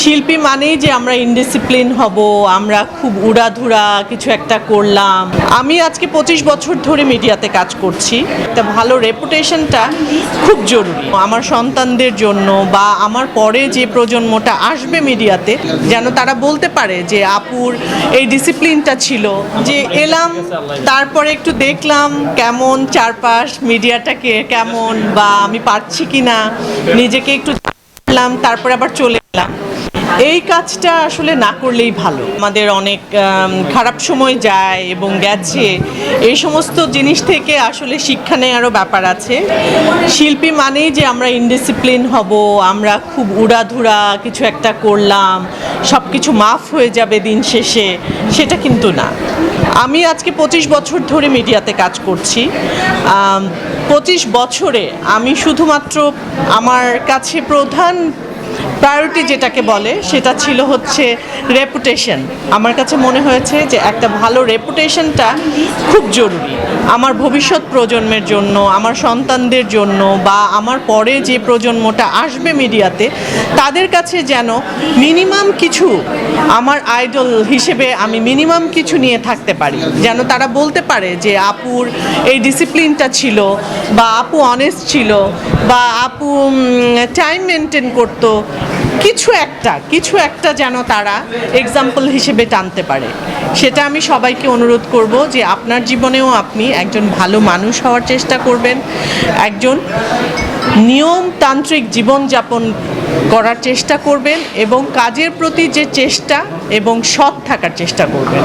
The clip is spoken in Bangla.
শিল্পী মানেই যে আমরা ইনডিসিপ্লিন হব, আমরা খুব উড়াধুরা কিছু একটা করলাম। আমি আজকে পঁচিশ বছর ধরে মিডিয়াতে কাজ করছি। একটা ভালো রেপুটেশনটা খুব জরুরি। আমার সন্তানদের জন্য বা আমার পরে যে প্রজন্মটা আসবে মিডিয়াতে, যেন তারা বলতে পারে যে, আপুর এই ডিসিপ্লিনটা ছিল। যে এলাম, তারপরে একটু দেখলাম কেমন চারপাশ, মিডিয়াটাকে কেমন বা আমি পারছি কি না নিজেকে একটু তারপরে আবার চলে এলাম। এই কাজটা আসলে না করলেই ভালো। আমাদের অনেক খারাপ সময় যায় এবং গেছে। এই সমস্ত জিনিস থেকে আসলে শিক্ষা নেওয়ারও ব্যাপার আছে। শিল্পী মানেই যে আমরা ইনডিসিপ্লিন হব, আমরা খুব উড়াধুরা কিছু একটা করলাম সব কিছু মাফ হয়ে যাবে দিন শেষে, সেটা কিন্তু না। আমি আজকে পঁচিশ বছর ধরে মিডিয়াতে কাজ করছি। পঁচিশ বছরে আমি শুধুমাত্র আমার কাছে প্রধান প্রায়োরিটি যেটাকে বলে, সেটা ছিল হচ্ছে রেপুটেশন আমার কাছে মনে হয়েছে যে একটা ভালো রেপুটেশনটা খুব জরুরি। আমার ভবিষ্যৎ প্রজন্মের জন্য, আমার সন্তানদের জন্য বা আমার পরে যে প্রজন্মটা আসবে মিডিয়াতে, তাদের কাছে যেন মিনিমাম কিছু আমার আইডল হিসেবে আমি মিনিমাম কিছু নিয়ে থাকতে পারি। যেন তারা বলতে পারে যে, আপুর এই ডিসিপ্লিনটা ছিল বা আপু অনেস্ট ছিল বা আপু টাইম মেনটেন করতো কিছু একটা কিছু একটা যেন তারা এক্সাম্পল হিসেবে টানতে পারে। সেটা আমি সবাইকে অনুরোধ করব যে আপনার জীবনেও আপনি একজন ভালো মানুষ হওয়ার চেষ্টা করবেন, একজন নিয়মতান্ত্রিক জীবনযাপন করার চেষ্টা করবেন এবং কাজের প্রতি যে চেষ্টা এবং সৎ থাকার চেষ্টা করবেন।